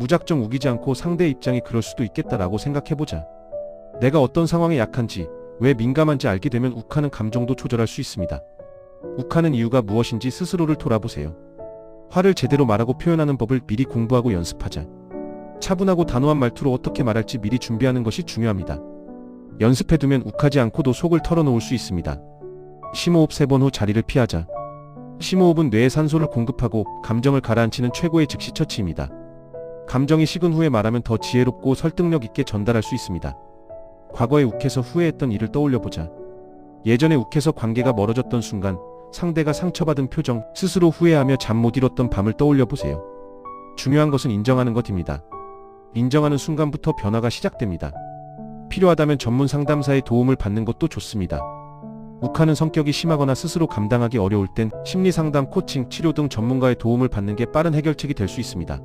무작정 우기지 않고 상대의 입장이 그럴 수도 있겠다라고 생각해보자. 내가 어떤 상황에 약한지, 왜 민감한지 알게 되면 욱하는 감정도 조절할 수 있습니다. 욱하는 이유가 무엇인지 스스로를 돌아보세요. 화를 제대로 말하고 표현하는 법을 미리 공부하고 연습하자. 차분하고 단호한 말투로 어떻게 말할지 미리 준비하는 것이 중요합니다. 연습해두면 욱하지 않고도 속을 털어놓을 수 있습니다. 심호흡 3번 후 자리를 피하자. 심호흡은 뇌에 산소를 공급하고 감정을 가라앉히는 최고의 즉시 처치입니다. 감정이 식은 후에 말하면 더 지혜롭고 설득력 있게 전달할 수 있습니다. 과거에 욱해서 후회했던 일을 떠올려보자. 예전에 욱해서 관계가 멀어졌던 순간, 상대가 상처받은 표정, 스스로 후회하며 잠 못 이뤘던 밤을 떠올려보세요. 중요한 것은 인정하는 것입니다. 인정하는 순간부터 변화가 시작됩니다. 필요하다면 전문 상담사의 도움을 받는 것도 좋습니다. 욱하는 성격이 심하거나 스스로 감당하기 어려울 땐 심리 상담, 코칭, 치료 등 전문가의 도움을 받는 게 빠른 해결책이 될 수 있습니다.